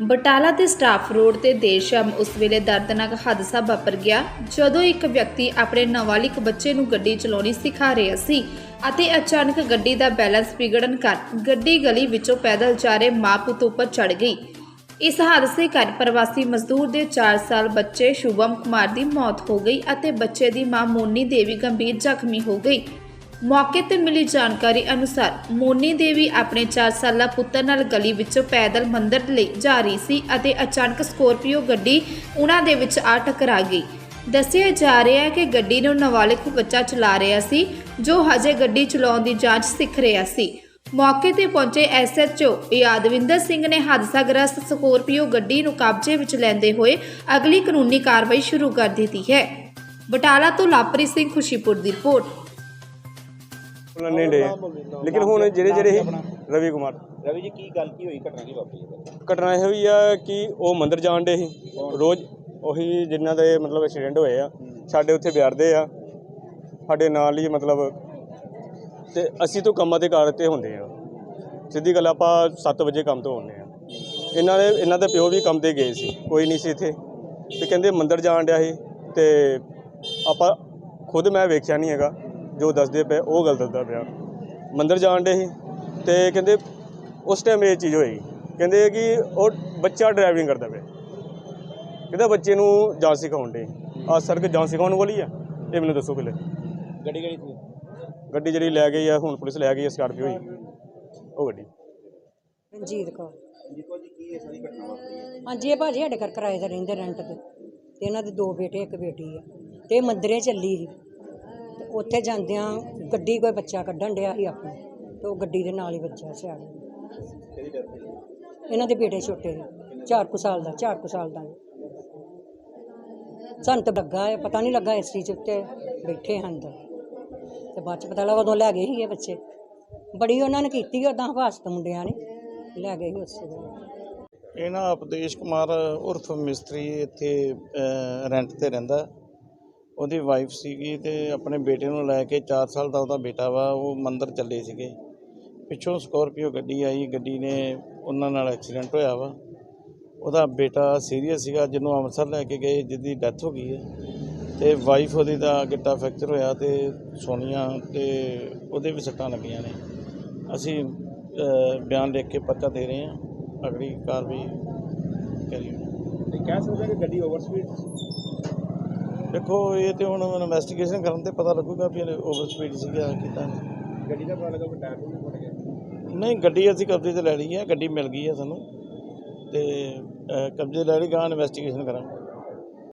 ਬਟਾਲਾ ਦੇ staff road ਤੇ ਦੇਰ ਸ਼ਾਮ ਉਸ ਵੇਲੇ ਦਰਦਨਾਕ ਹਾਦਸਾ ਵਾਪਰ ਗਿਆ, ਜਦੋਂ ਇੱਕ ਵਿਅਕਤੀ ਆਪਣੇ ਨਾਬਾਲਿਗ ਬੱਚੇ ਨੂੰ ਗੱਡੀ ਚਲਾਉਣੀ ਸਿਖਾ ਰਿਹਾ ਸੀ ਅਤੇ ਅਚਾਨਕ ਗੱਡੀ ਦਾ ਬੈਲੈਂਸ ਵਿਗੜਨ ਕਾਰਨ ਗੱਡੀ ਗਲੀ ਵਿੱਚੋਂ ਪੈਦਲ ਜਾ ਰਹੇ ਮਾਂ ਪੁੱਤ ਉੱਪਰ ਚੜ ਗਈ। ਇਸ ਹਾਦਸੇ ਕਾਰਨ ਪ੍ਰਵਾਸੀ ਮਜ਼ਦੂਰ ਦੇ 4 ਸਾਲ ਬੱਚੇ ਸ਼ੁਭਮ ਕੁਮਾਰ ਦੀ ਮੌਤ ਹੋ ਗਈ ਅਤੇ ਬੱਚੇ ਦੀ ਮਾਂ ਮੋਨੀ ਦੇਵੀ ਗੰਭੀਰ ਜ਼ਖਮੀ ਹੋ ਗਈ। ਮੌਕੇ ਤੇ ਮਿਲੀ ਜਾਣਕਾਰੀ ਅਨੁਸਾਰ ਮੋਨੀ ਦੇਵੀ ਆਪਣੇ 4 ਸਾਲਾ ਪੁੱਤਰ ਨਾਲ ਗਲੀ ਵਿੱਚੋਂ ਪੈਦਲ ਮੰਦਰ ਲਈ ਜਾ ਰਹੀ ਸੀ ਅਤੇ ਅਚਾਨਕ ਸਕੋਰਪੀਓ ਗੱਡੀ ਉਹਨਾਂ ਦੇ ਵਿੱਚ ਆ ਟਕਰਾ ਗਈ। ਦੱਸਿਆ ਜਾ ਰਿਹਾ ਹੈ ਕਿ ਗੱਡੀ ਨੂੰ ਨਾਬਾਲਿਗ ਬੱਚਾ ਚਲਾ ਰਿਹਾ ਸੀ, ਜੋ ਹਜੇ ਗੱਡੀ ਚਲਾਉਣ ਦੀ ਜਾਂਚ ਸਿੱਖ ਰਿਹਾ ਸੀ। ਮੌਕੇ ਤੇ ਪਹੁੰਚੇ ਐਸਐਚਓ ਯਾਦਵਿੰਦਰ ਸਿੰਘ ਨੇ ਹਾਦਸਾਗ੍ਰਸਤ ਸਕੋਰਪੀਓ ਗੱਡੀ ਨੂੰ ਕਬਜ਼ੇ ਵਿੱਚ ਲੈਂਦੇ ਹੋਏ ਅਗਲੀ ਕਾਨੂੰਨੀ ਕਾਰਵਾਈ ਸ਼ੁਰੂ ਕਰ ਦਿੱਤੀ ਹੈ। ਬਟਾਲਾ ਤੋਂ ਲਾਪਰੀ ਸਿੰਘ ਖੁਸ਼ੀਪੁਰ ਦੀ ਰਿਪੋਰਟ। ਉਹਨਾਂ ਨੇ ਡੇ। ਲੇਕਿਨ ਹੁਣ ਜਿਹੜੇ ਜਿਹੜੇ ਰਵੀ ਕੁਮਾਰ। ਰਵੀ ਜੀ ਕੀ ਗੱਲ ਕੀ ਹੋਈ ਘਟਨਾ ਕੀ ਵਾਪਰੀ ਹੈ? ਘਟਨਾ ਇਹ ਹੋਈ ਆ ਕਿ ਉਹ ਮੰਦਿਰ ਜਾਣ ਦੇ ਸੀ। ਰੋਜ਼ ਉਹੀ ਜਿਨ੍ਹਾਂ ਦੇ ਮਤਲਬ ਐਕਸੀਡੈਂਟ ਹੋਏ ਆ ਸਾਡੇ ਉੱਥੇ ਬਿਆਰਦੇ ਆ। ਸਾਡੇ ਨਾਲ ਹੀ ਮਤਲਬ ਤੇ ਅਸੀਂ ਤੋਂ ਕੰਮਾਂ ਦੇ ਕਾਰ ਤੇ ਹੁੰਦੇ ਆ। ਸਿੱਧੀ ਗੱਲ ਆਪਾਂ 7 ਵਜੇ ਕੰਮ ਤੋਂ ਆਉਂਦੇ ਆ। ਇਹਨਾਂ ਦੇ ਇਹਨਾਂ ਦੇ ਪਿਓ ਵੀ ਕੰਮ ਤੇ ਗਏ ਸੀ ਕੋਈ ਨਹੀਂ ਸੀ ਇੱਥੇ। ਤੇ ਕਹਿੰਦੇ ਮੰਦਿਰ ਜਾਣ ਡਿਆ ਸੀ ਤੇ ਆਪਾਂ ਖੁਦ ਮੈਂ ਵੇਖਿਆ ਨਹੀਂ ਹੈਗਾ। ਜੋ ਦੱਸਦੇ ਪਏ ਉਹ ਗੱਲ ਦੱਸਦਾ ਪਿਆ। ਮੰਦਿਰ ਜਾਣ ਡੇ ਸੀ ਤੇ ਕਹਿੰਦੇ ਉਸ ਟਾਈਮ ਇਹ ਚੀਜ਼ ਹੋਈ ਕਹਿੰਦੇ ਕਿ ਉਹ ਬੱਚਾ ਡਰਾਈਵਿੰਗ ਕਰਦਾ ਪਿਆ। ਕਹਿੰਦਾ ਬੱਚੇ ਨੂੰ ਜਾਂਚ ਸਿਖਾਉਣ ਦੇ ਆ ਸੜਕ ਜਾਂਚ ਸਿਖਾਉਣ ਵਾਲੀ ਆ। ਇਹ ਮੈਨੂੰ ਦੱਸੋ ਪਹਿਲੇ। ਗੱਡੀ ਕਿਹੜੀ ਸੀ? ਗੱਡੀ ਜਿਹੜੀ ਲੈ ਗਈ ਆ ਹੁਣ ਪੁਲਿਸ ਲੈ ਗਈ ਆ ਸਕਾਰਪੀਓ ਹੀ। ਉਹ ਗੱਡੀ। ਰਣਜੀਤ ਕੌਰ। ਦੇਖੋ ਜੀ ਕੀ ਇਹ ਸਾਰੀ ਘਟਨਾ ਵਾਪਰੀ ਹੈ ਹਾਂਜੀ ਇਹ ਭਾਜੀ ਸਾਡੇ ਘਰ ਕਿਰਾਏ ਤੇ ਰਹਿੰਦੇ ਰੈਂਟ ਤੇ। ਤੇ ਇਹਨਾਂ ਦੇ ਦੋ ਬੇਟੇ ਇੱਕ ਬੇਟੀ ਆ। ਤੇ ਇਹ ਮੰਦਰੇ ਚੱਲੀ ਸੀ। ਤੇ ਉੱਥੇ ਜਾਂਦਿਆਂ ਗੱਡੀ ਕੋਈ ਬੱਚਾ ਕੱਢਣ ਡਿਆ ਸੀ ਆਪਣਾ ਤੇ ਉਹ ਗੱਡੀ ਦੇ ਨਾਲ ਹੀ ਬੱਚਾ ਸਿਆੜ ਕਿਹਦੀ ਡੈਥ ਹੋਈ ਇਹਨਾਂ ਦੇ ਬੇਟੇ ਛੋਟੇ ਨੇ ਚਾਰ ਕੁ ਸਾਲ ਦਾ ਚਾਰ ਕੁ ਸਾਲ ਦਾ ਸਾਨੂੰ ਤਾਂ ਲੱਗਾ ਹੈ ਪਤਾ ਨਹੀਂ ਲੱਗਾ ਇਸ ਚੀਜ਼ ਉੱਤੇ ਬੈਠੇ ਹਨ ਅੰਦਰ। ਤੇ ਬਾਅਦ ਚ ਪਤਾ ਲੱਗਾ ਉਦੋਂ ਲੈ ਗਏ ਸੀ ਇਹ ਬੱਚੇ। ਬੜੀ ਉਹਨਾਂ ਨੇ ਕੀਤੀ ਉਦਾਂ ਹਵਾਸਤ ਮੁੰਡਿਆਂ ਨੇ ਲੈ ਗਏ ਸੀ ਉਸੇ ਵੇਲੇ ਇਹ ਨਾ ਉਪਦੇਸ਼ ਕੁਮਾਰ ਉਰਫ ਮਿਸਤਰੀ ਇੱਥੇ ਅਹ, ਰੈਂਟ ਤੇ ਰਹਿੰਦਾ। ਉਹਦੀ ਵਾਈਫ ਸੀਗੀ ਤੇ ਆਪਣੇ ਬੇਟੇ ਨੂੰ ਲੈ ਕੇ 4 ਸਾਲ ਦਾ ਉਹਦਾ ਬੇਟਾ ਵਾ, ਉਹ ਮੰਦਰ ਚੱਲੇ ਸੀਗੇ। ਪਿੱਛੋਂ ਸਕੋਰਪੀਓ ਗੱਡੀ ਆਈ, ਗੱਡੀ ਨੇ ਉਹਨਾਂ ਨਾਲ ਐਕਸੀਡੈਂਟ ਹੋਇਆ ਵਾ। ਉਹਦਾ ਬੇਟਾ ਸੀਰੀਅਸ ਸੀਗਾ, ਜਿਹਨੂੰ ਅੰਮ੍ਰਿਤਸਰ ਲੈ ਕੇ ਗਏ, ਜਿਹਦੀ ਡੈਥ ਹੋ ਗਈ ਹੈ। ਤੇ ਵਾਈਫ ਉਹਦੀ ਦਾ ਗਿੱਟਾ ਫ੍ਰੈਕਚਰ ਹੋਇਆ ਤੇ ਸੋਨੀਆ ਤੇ ਉਹਦੇ ਵੀ ਸੱਟਾਂ ਲੱਗੀਆਂ ਨੇ। ਅਸੀਂ ਬਿਆਨ ਲਿਖ ਕੇ ਪੱਕਾ ਦੇ ਰਹੇ ਹਾਂ। ਅਗਲੀ ਕਾਰਵਾਈ ਕਰੀ ਤੇ ਕਹਿ ਸਕਦੇ ਕਿ ਗੱਡੀ ਓਵਰ ਸਪੀਡ ਦੇਖੋ ਇਹ ਤੇ ਹੁਣ ਇਨਵੈਸਟੀਗੇਸ਼ਨ ਕਰਨ ਤੇ ਪਤਾ ਲੱਗੂਗਾ ਵੀ ਓਵਰ ਸਪੀਡ ਸੀਗਾ ਕਿਦਾਂ ਗੱਡੀ ਦਾ ਪਤਾ ਲੱਗਾ ਕਿ ਟਾਇਰ ਵੀ ਫਟ ਗਿਆ। ਨਹੀਂ ਗੱਡੀ ਅਸੀਂ ਕਬਜ਼ੇ ਤੇ ਲੈ ਲਈ ਹੈ ਗੱਡੀ ਮਿਲ ਗਈ ਹੈ ਸਾਨੂੰ। ਤੇ ਕਬਜ਼ੇ ਲੈ ਲਈ ਗਾਂ ਇਨਵੈਸਟੀਗੇਸ਼ਨ ਕਰਾਂਗੇ।